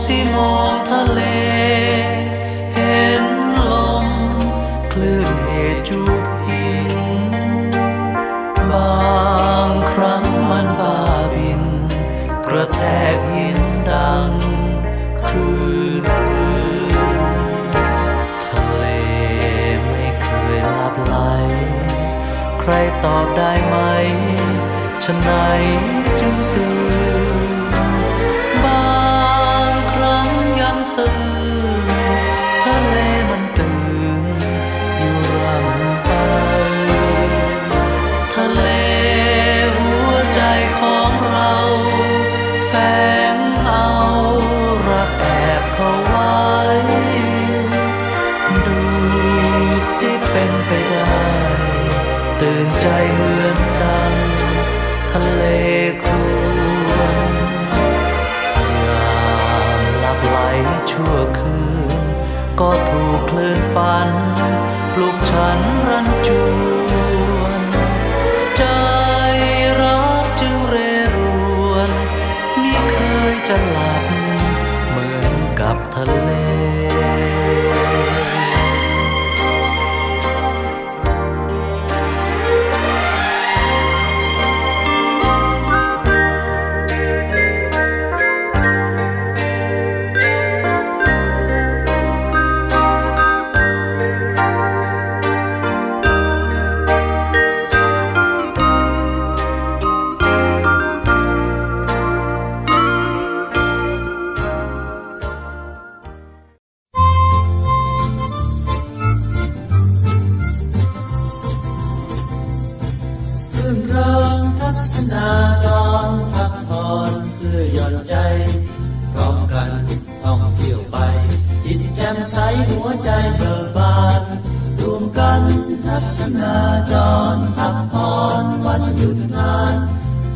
สิมองทะเล เห็นลม คลื่นเหจูบหิน บางครั้งมันบาบิน กระแทกหินดังคลื่นทะเลไม่เคยลับไหล ใครตอบได้ไหมฉันไหนจึง ถูกคลื่นฝัน ปลุกฉันรันจวน ใสหัวใจเบิกบานรวมกันทัศนาจรพักผ่อนวันหยุดงาน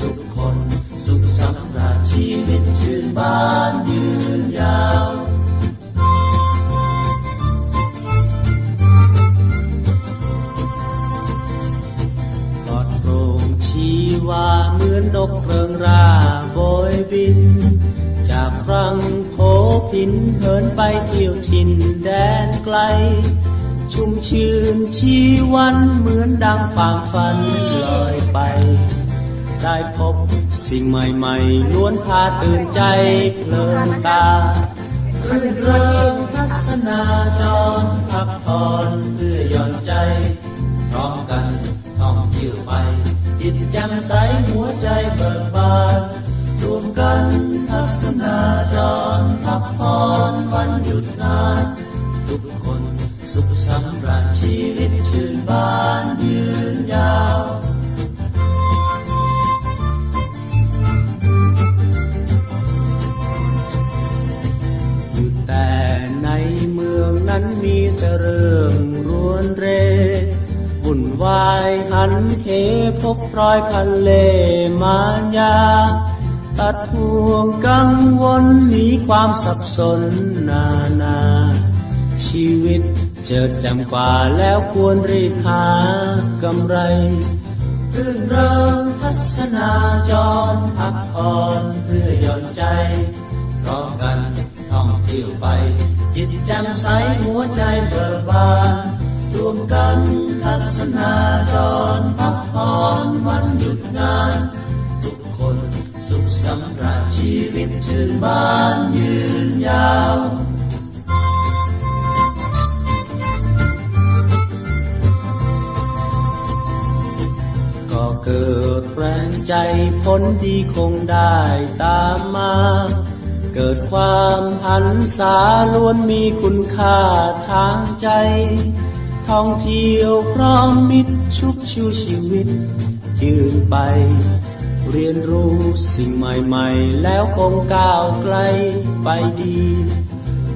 ทุกคนสุขสำราญชีวิตชื่นบานยืนยาวปลอดโปร่งชีวาเหมือนนกเพลิงราโบยบิน จากครั้ง โผพินเหินไปเที่ยวถิ่นแดนไกล ชุ่มชื่นชีวันเหมือนดังปางฝันลอยไป ได้พบสิ่งใหม่ๆล้วนพาตื่นใจเพลินตารื่นเริงทัศนาจรพักผ่อนเพื่อย่อนใจพร้อมกันท่องเที่ยวไป จิตแจ่มใสหัวใจเบิกบาน รวมกันทัศนาจรพักผ่อนวันหยุดงาน ทุกคนสุขสำราญชีวิตชื่นบานยืนยาวอยู่แต่ในเมืองนั้นมีแต่เรื่องรวนเรวุ่นวายหันเหพบรอยคันเลมานยา ดห่วงกังวลหนีความสับสนนานา ชีวิตเจิดจำกว่าแล้วควรรีบหากำไรรื่นเริงทัศนาจรพักผ่อนเพื่อหย่อนใจพร้อมกันท่องเที่ยวไป จิตแจ่มใสหัวใจเบิกบานรวมกันทัศนาจรพัก ชีวิตชื่นบานยืนยาวก็เกิดแรงใจผลดีคงได้ตามมา เกิดความหันษาล้วนมีคุณค่าทางใจ ท่องเที่ยวพร้อมมิตรชุบชูชีวิตยืนไป เรียนรู้สิ่งใหม่ๆ แล้วคงก้าวไกลไปดี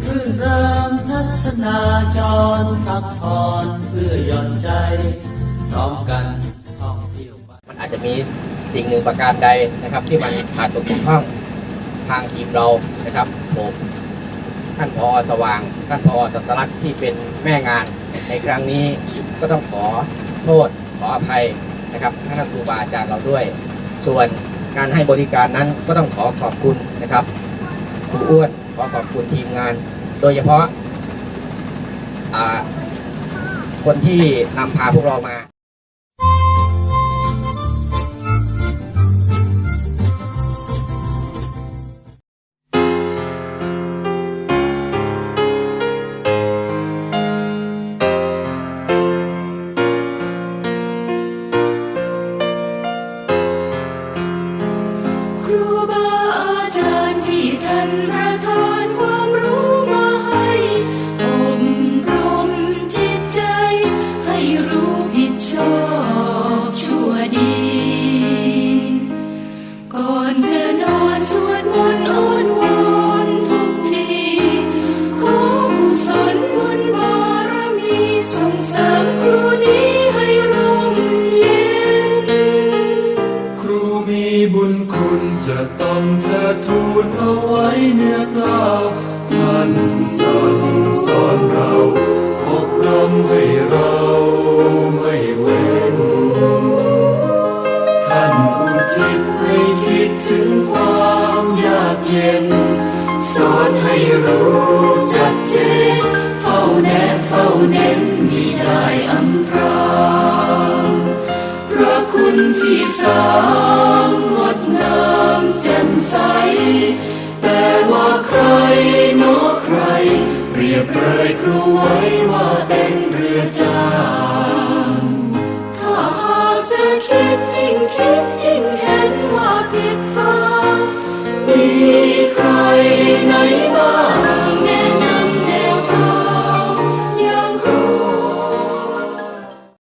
รื่นเริงทัศนาจรพักผ่อนเพื่อหย่อนใจพร้อมกันท่องเที่ยวมันอาจจะมีสิ่งหนึ่งประการใดนะครับ ที่มันขาดตกบกพร่องทางทีมเรานะครับผมท่านพอสว่างท่านพอสัตลักษณ์ที่เป็นแม่งานในครั้งนี้ก็ต้องขอโทษขออภัยนะครับท่านครูบาอาจารย์เราด้วย ส่วนการให้บริการนั้นก็ต้องขอขอบคุณนะครับครูอ้วนขอขอบคุณทีมงาน โดยเฉพาะาคนที่นำพาพวกเรามา ต้อเธอทูลเอาไว้เนื้อกล้าวท่านสันงสอนเราอบรมให้เราไม่เว้น ท่านอุทิศให้คิดถึงความยากเย็น สอนให้รู้จัดเจนเฝ้าแนบเฝ้าเน้นมิได้อำพรางพระคุณที่สาม ใส แต่ว่าใครเนอใคร เปรียบเลยครูไว้ว่าเป็นเรือจางถ้าหากจะคิดยิ่งคิดยิ่งเห็นว่าผิดทางมีใครไหน